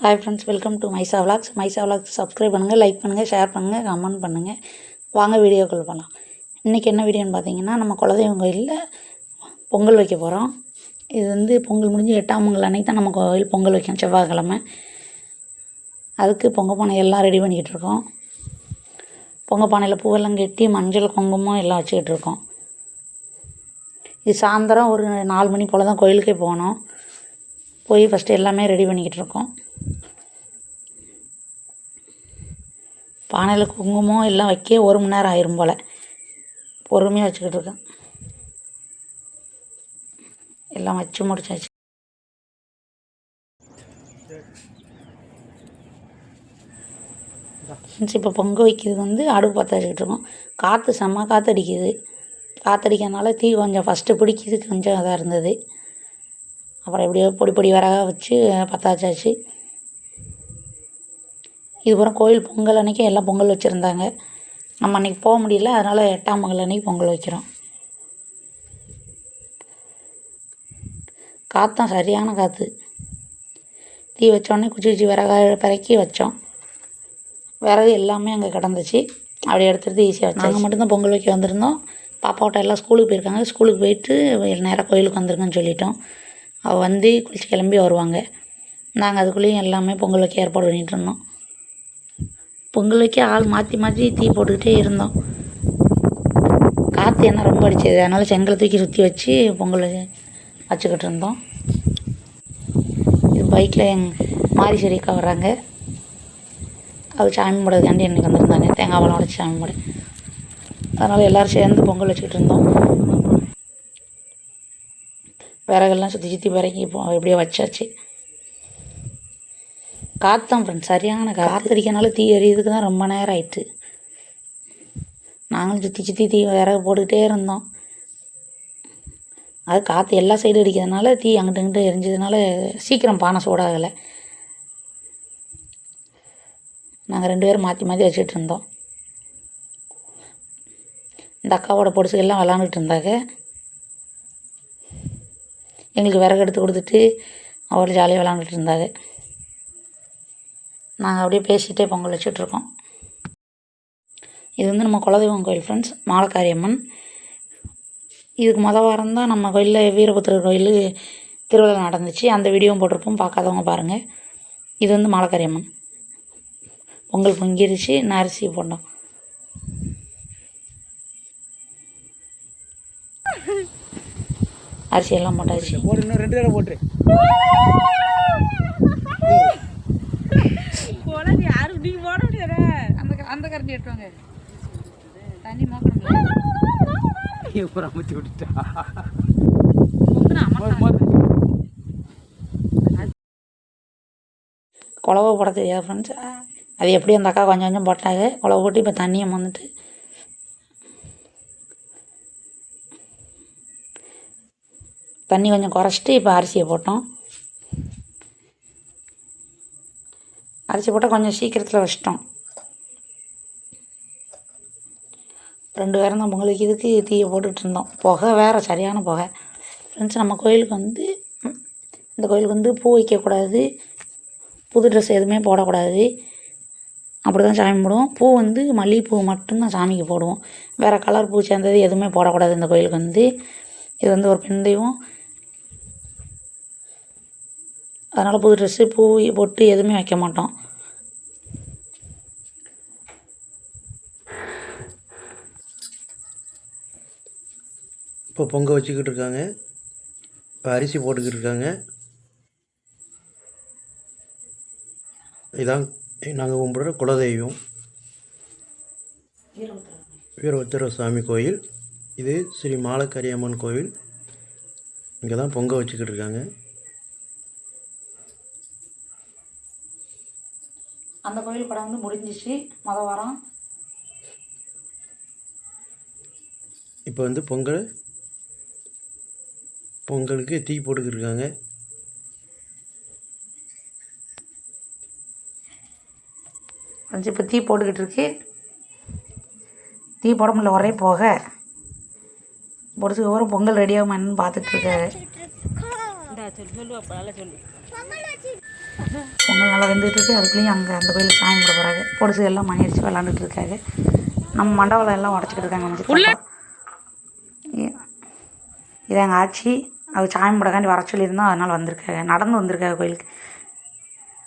Hi friends welcome to Maisa vlogs Maisa vlogs subscribe பண்ணுங்கள் like பண்ணுங்கள் share பண்ணுங்கள் comment பண்ணுங்கள் வாங்க வீடியோக்கள் போகலாம் இன்றைக்கி என்ன வீடியோன்னு பார்த்தீங்கன்னா நம்ம குலதெய்வம் கோயிலில் பொங்கல் வைக்க போகிறோம் இது வந்து பொங்கல் முடிஞ்சு எட்டாம் பொங்கல் அன்னைக்கு தான் நம்ம கோயில் பொங்கல் வைக்கணும் செவ்வாய்க்கிழமை. அதுக்கு பொங்க பானை எல்லாம் ரெடி பண்ணிக்கிட்டு இருக்கோம். பொங்க பானையில் பூவெல்லாம் கட்டி மஞ்சள் குங்குமம் எல்லாம் வச்சுக்கிட்டு இருக்கோம். இது சாயந்தரம் ஒரு நாலு மணி போல் தான் கோயிலுக்கே போகணும். போய் ஃபஸ்ட்டு எல்லாமே ரெடி பண்ணிக்கிட்டு இருக்கோம். பானையில் குங்குமம் எல்லாம் வைக்க ஒரு மணி நேரம் ஆயிரும் போல். பொறுமையாக வச்சுக்கிட்டு இருக்கேன். எல்லாம் வச்சு முடிச்சாச்சு. இப்போ பொங்க வைக்கிறது வந்து அடுப்பு பற்ற வச்சுக்கிட்டு இருக்கோம். காற்று செம்ம காற்றடிக்குது காற்றடிக்கிறதுனால தீ கொஞ்சம் ஃபஸ்ட்டு பிடிக்கிறது கொஞ்சம் இதாக இருந்தது. அப்புறம் எப்படியோ பொடி பொடி விறகா வச்சு பற்ற வச்சாச்சு. இதுபுறம் கோயில் பொங்கல் அன்றைக்கி எல்லாம் பொங்கல் வச்சுருந்தாங்க. நம்ம அன்றைக்கி போக முடியல அதனால் எட்டாம் பொங்கல் அன்றைக்கி பொங்கல் வைக்கிறோம். காற்றும் சரியான காற்று தீ வச்சோடனே குச்சி குச்சி விறகா பிறக்கி வச்சோம். விறகு எல்லாமே அங்கே கிடந்துச்சு. அப்படி எடுத்துகிட்டு ஈஸியாக வச்சு நாங்கள் மட்டும்தான் பொங்கல் வைக்க வந்திருந்தோம். பாப்பாவோட்ட எல்லாம் ஸ்கூலுக்கு போயிருக்காங்க. ஸ்கூலுக்கு போயிட்டு நேராக கோயிலுக்கு வந்துருங்கன்னு சொல்லிட்டோம். அவள் வந்து குளிச்சு கிளம்பி வருவாங்க. நாங்கள் அதுக்குள்ளேயும் எல்லாமே பொங்கல் வைக்க ஏற்பாடு பண்ணிகிட்டு இருந்தோம். பொங்கல் வைக்க ஆள் மாற்றி மாற்றி தீ போட்டுக்கிட்டே இருந்தோம். காற்று என்ன ரொம்ப அடிச்சது. அதனால் செங்கலை தூக்கி சுற்றி வச்சு பொங்கல் வச்சுக்கிட்டு இருந்தோம். இது பைக்கில் எங் மாரி சரிக்கா வர்றாங்க. அது சாமி போடுறதுக்காண்டி எனக்கு வந்திருந்தாங்க. தேங்காய் பழம் உடச்சி சாமி போட அதனால் எல்லோரும் சேர்ந்து பொங்கல் வச்சுக்கிட்டு இருந்தோம். விறகெல்லாம் சுற்றி சுற்றி பிறக்கி இப்போ எப்படியோ வச்சாச்சு. காற்றான் ஃப்ரெண்ட்ஸ் சரியான காற்றடிக்கனால தீ எரியுறதுக்கு தான் ரொம்ப நேரம் ஆயிட்டு நாங்களும் சுற்றி சுற்றி தீ விறகு போட்டுக்கிட்டே இருந்தோம். அது காற்று எல்லா சைடும் அடிக்கிறதுனால தீ அங்கிட்டு இங்கிட்டு எரிஞ்சதுனால சீக்கிரம் பானை சூடாகலை. நாங்கள் ரெண்டு பேரும் மாற்றி மாற்றி வச்சுட்டு இருந்தோம். இந்த அக்காவோட பொடுசுகள்லாம் விளாண்டுட்டு இருந்தாங்க. எங்களுக்கு விறகு எடுத்து கொடுத்துட்டு அவள் ஜாலியாக விளாண்டுட்டு இருந்தாங்க நாங்கள் அப்படியே பேசிகிட்டே பொங்கல் வச்சுட்ருக்கோம். இது வந்து நம்ம குலதெய்வம் கோயில் ஃப்ரெண்ட்ஸ் மாலக்காரியம்மன். இதுக்கு மொதல் வாரம் தான் நம்ம கோயிலில் வீரபுத்திரர் கோயில் திருவிழா நடந்துச்சு. அந்த வீடியோவும் போட்டிருப்போம். பார்க்காதவங்க பாருங்கள் இது வந்து மாலக்காரியம்மன். பொங்கல் பொங்கிருச்சு. நான் அரிசி போட்டோம் அரிசி எல்லாம் போட்டாச்சு. போட்டு இன்னும் ரெண்டு தடவை போட்டுரு குழந்தை யாரும் நீங்க போட முடியாதே அந்த க- அந்த கரண்டி எடுத்துவாங்க. தண்ணி மோக்கணுங்களா அப்புறம் அமைச்சு விட்டுட்டா. குழவை போட தெரியாது ஃப்ரெண்ட்ஸ் அது எப்படி அந்த அக்கா கொஞ்சம் கொஞ்சம் போட்டாங்க. குழவை போட்டு இப்போ தண்ணியை வந்துட்டு தண்ணி கொஞ்சம் குறைச்சிட்டு இப்போ அரிசியை போட்டோம். அரிசி போட்டால் கொஞ்சம் சீக்கிரத்தில் வச்சிட்டோம். ரெண்டு பேரும் தான் பொங்கல் வைக்கிறதுக்கு தீயை போட்டுட்டு இருந்தோம். புகை வேறு சரியான புகை. ஃப்ரெண்ட்ஸ் நம்ம கோயிலுக்கு வந்து இந்த கோயிலுக்கு வந்து பூ வைக்கக்கூடாது. புது ட்ரெஸ் எதுவுமே போடக்கூடாது. அப்படி தான் சாமி போடுவோம் பூ வந்து மல்லிகைப்பூ மட்டும்தான் சாமிக்கு போடுவோம். வேறு கலர் பூ சேர்ந்தது எதுவுமே போடக்கூடாது இந்த கோயிலுக்கு வந்து. இது வந்து ஒரு பெண் தெய்வம். அதனால் புது ட்ரெஸ்ஸு பூ பொட்டு எதுவுமே வைக்க மாட்டோம். இப்போ பொங்க வச்சுக்கிட்டு இருக்காங்க. இப்போ அரிசி போட்டுக்கிட்டு இருக்காங்க. இதான் நாங்கள் கும்பிட்ற குலதெய்வம். வீரபத்திர சாமி கோயில். இது ஸ்ரீ மாலக்கரியம்மன் கோயில் இங்கே தான் பொங்க வச்சுக்கிட்டு இருக்காங்க. அந்த கோயில் படம் வந்து முடிஞ்சிச்சு. மொதல் வாரம். இப்போ வந்து பொங்கல் பொங்கலுக்கு தீ போட்டுக்கிட்டு இருக்காங்க கொஞ்சம் இப்போ தீ போட்டுக்கிட்டு இருக்கு தீ போட முடியல ஒரே போக. பொடிச்சுக்கு அப்புறம் பொங்கல் ரெடியாகுமா என்னன்னு பார்த்துட்டு இருக்காரு சொல்லு சொல்லு அப்போ நல்லா சொல்லு பொங்கல் நல்லா வெந்துட்டு இருக்கு அதுக்குள்ளேயும் அங்கே அந்த கோயிலுக்கு சாமி கும்பிட போகிறாங்க பொடிசு எல்லாம் மணி அடிச்சு விளாண்டுட்டு இருக்காங்க நம்ம மண்டபம் எல்லாம் உடச்சிக்கிட்டு இருக்காங்க நம்ம இது எங்கள் ஆச்சி. அது சாமி கும்பிடக்காண்டி வர சொல்லியிருந்தோம். அதனால் வந்திருக்காங்க நடந்து வந்திருக்காங்க கோயிலுக்கு.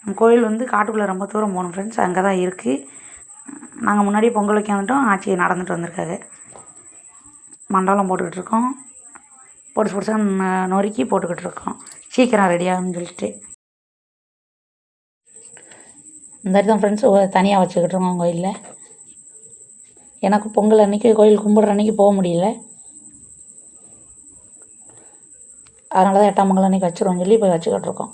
நம்ம கோயில் வந்து காட்டுக்குள்ளே ரொம்ப தூரம் போகணும் ஃப்ரெண்ட்ஸ் அங்கே தான் இருக்குது நாங்கள் முன்னாடியே பொங்கல் வைக்க வந்துட்டோம். ஆச்சி நடந்துட்டு வந்திருக்காங்க மண்டபம் போட்டுக்கிட்டு இருக்கோம். பொடிசு பொடிசாக நொறுக்கி போட்டுக்கிட்டு இருக்கோம். சீக்கிரம் ரெடியாகும்னு சொல்லிட்டு. இந்த மாதிரி தான் ஃப்ரெண்ட்ஸ் தனியாக வச்சுக்கிட்டு இருக்கோம் கோயிலில். எனக்கு பொங்கல் அன்னைக்கு கோயில் கும்பிட்ற அன்னைக்கு போக முடியல. அதனால தான் எட்டாம் பொங்கல் அன்றைக்கி வச்சுருவோம் சொல்லி போய் வச்சுக்கிட்டு இருக்கோம்.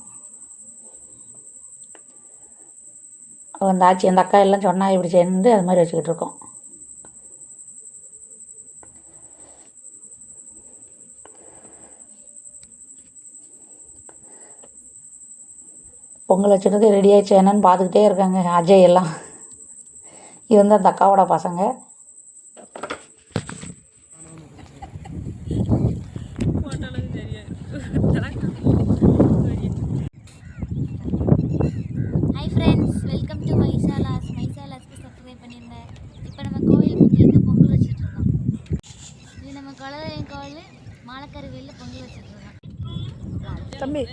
அந்த ஆச்சி அந்த அக்கா எல்லாம் சொன்னா இப்படி சேர்ந்து அது மாதிரி வச்சுக்கிட்டு இருக்கோம். பொங்கல் வச்சுட்டு ரெடி ஆயிடுச்சு. என்னன்னு பார்த்துக்கிட்டே இருக்காங்க. அஜய் எல்லாம். இது வந்து அந்த அக்காவோட பசங்க ஹாய் ஃப்ரெண்ட்ஸ் வெல்கம் டு மைசாலாஸ் மைசாலாஸ்க்கு சப்ஸ்கிரைப் பண்ணிருங்க இப்போ நம்ம கோயில் பொங்கலுக்கு பொங்கல் வச்சுட்ருக்கோம் இது நம்ம குலதெய்வம் கோயில் மாலக்கரை வெளியில் பொங்கல் வச்சுட்ருக்கோம் தம்பி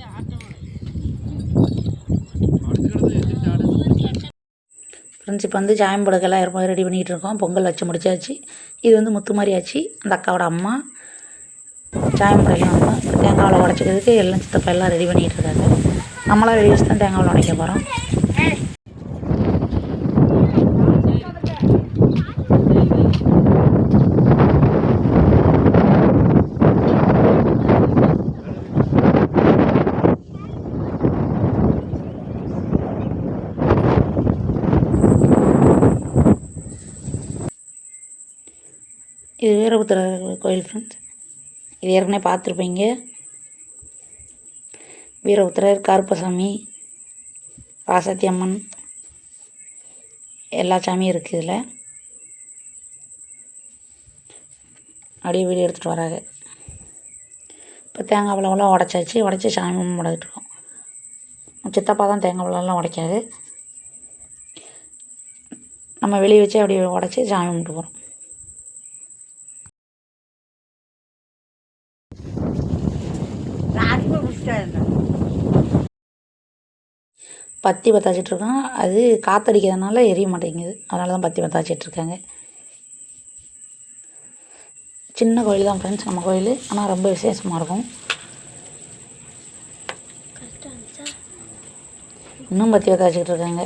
ஃப்ரெண்ட்ஸ் இப்போ வந்து ஜாயம் படுக்கெல்லாம் ஏற்பாடு ரெடி பண்ணிகிட்டு இருக்கோம் பொங்கல் வச்சு முடிச்சாச்சு. இது வந்து முத்து ஆச்சு. அந்த அக்காவோட அம்மா. சாயம் படைக்கலாம் அம்மா தேங்காவில் உடச்சிக்கிறதுக்கு எல்லாம் சித்தப்பா எல்லாம் ரெடி பண்ணிகிட்டு இருக்காங்க நம்மளாம் ரெடி வச்சு தான் தேங்காவில் உடைக்க போகிறோம் இது வீரபுத்திரர் கோயில் ஃப்ரெண்ட்ஸ் இது ஏற்கனவே பார்த்துருப்பீங்க. வீரபுத்திரர் கருப்பசாமி ராசத்தி அம்மன் எல்லா சாமியும் இருக்குது இதில். அப்படியே வீடியோ எடுத்துகிட்டு வராங்க. இப்போ தேங்காய் பழம்லாம் உடச்சாச்சு. உடச்சி சாமி கும்பிட்டுட்டு சித்தப்பா தான் தேங்காய் பழம்லாம் உடைக்காது நம்ம வெளியே வச்சு அப்படியே உடச்சி சாமி கும்பிட்டு போகிறோம் பத்தி பற்ற இருக்கான் அது காற்றடிக்கிறதுனால எரிய மாட்டேங்குது. அதனால தான் பத்தி பற்ற இருக்காங்க சின்ன கோயில் தான் ஃப்ரெண்ட்ஸ் நம்ம கோயில். ஆனால் ரொம்ப விசேஷமாக இருக்கும். இன்னும் பத்தி பற்ற இருக்காங்க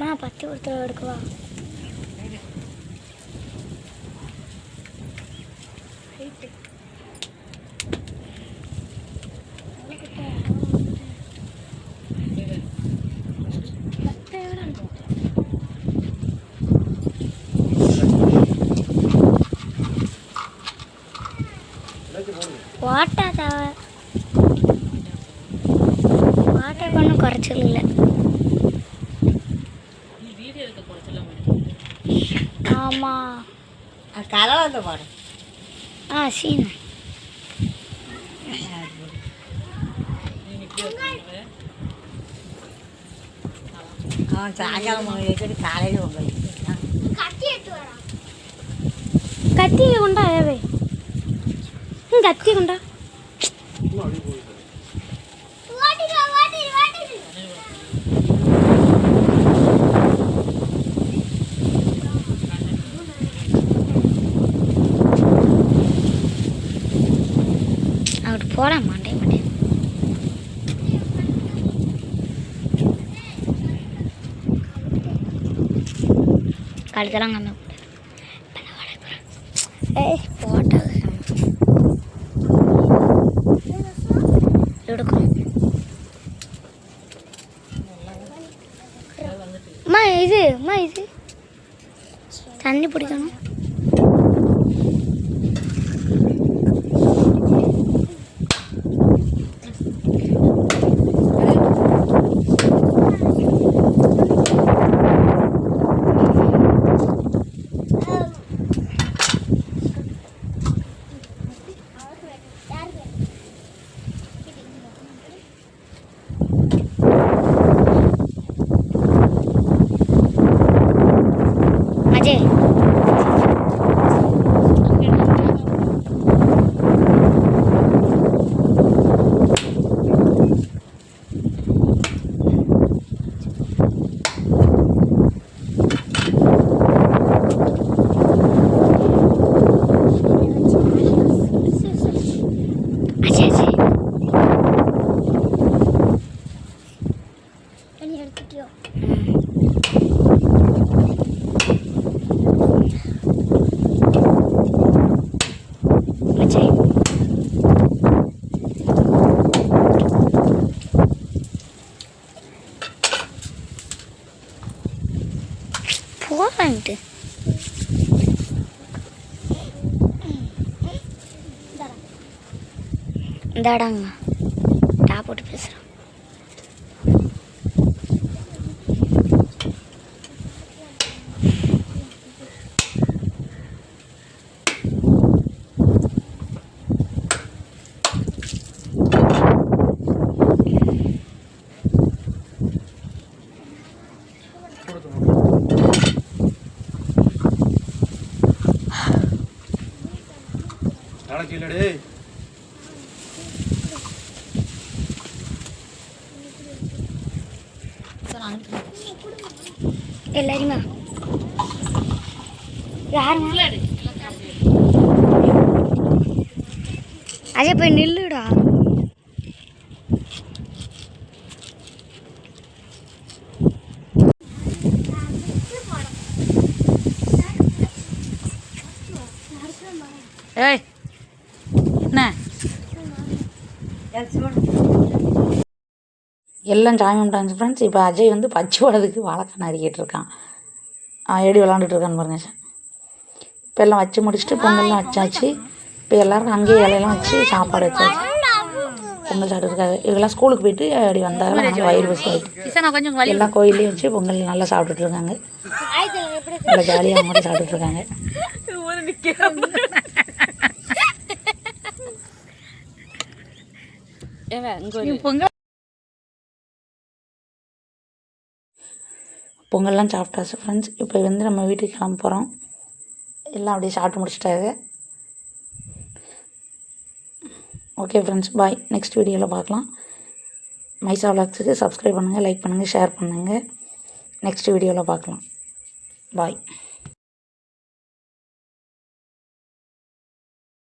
நான் ஒருத்தர் எடுக்கவா? குறைச்சல் இல்லை ஆமாம் கலவந்த பாடு ஆ சீனா அவன் சாயங்காலம் எக்கடி காலையில் பொங்கல் கத்தி கொண்டா ஏவே ம், கத்தி கொண்டா கழுத்தெல்லாம் கம்மி ஏய் போட்டது எடுக்கும் அம்மா இது போகிறான்ட்டு இந்தாடாங்க டா போட்டு பேசுகிறேன் கீழே எல்லாருமா யாருங்க அஜய் போய் நில்லுடா. ஏய் என்ன? எல்லாம் ஜாயின் பண்ணிட்டாங்க ஃப்ரெண்ட்ஸ் இப்போ அஜய் வந்து பச்சை வடதுக்கு வாழைக்காய் நறுக்கிட்டு இருக்கான். எப்படி விளாண்டுட்டு இருக்கான்னு பாருங்க சார் இப்போ எல்லாம் வச்சு முடிச்சுட்டு பொங்கல்லாம் வச்சாச்சு. இப்போ எல்லாருக்கும் அங்கேயே இலையெல்லாம் வச்சு சாப்பாடு வச்சாச்சு. பொங்கல் சாப்பிட்டுருக்காங்க இவங்கெல்லாம் ஸ்கூலுக்கு போயிட்டு அப்படி வந்தாங்க நாங்கள் வயிறு பசி ஆகிட்டு எல்லாம் கோயிலையும் வச்சு பொங்கல் நல்லா சாப்பிட்டுட்டு இருக்காங்க. நல்லா ஜாலியாக அவங்க சாப்பிட்டுட்டு இருக்காங்க. பொங்கல் பொங்கல்லாம் சாப்பிட்டாச்சு ஃப்ரெண்ட்ஸ் இப்போ வந்து நம்ம வீட்டுக்கு கிளம்ப போகிறோம் எல்லாம் அப்படியே சாப்பிட்டு முடிச்சிட்டாங்க ஓகே ஃப்ரெண்ட்ஸ் பாய் நெக்ஸ்ட் வீடியோவில் பார்க்கலாம். மைசா விளாக்ஸுக்கு சப்ஸ்கிரைப் பண்ணுங்கள் லைக் பண்ணுங்கள் ஷேர் பண்ணுங்கள் நெக்ஸ்ட் வீடியோவில் பார்க்கலாம். பாய்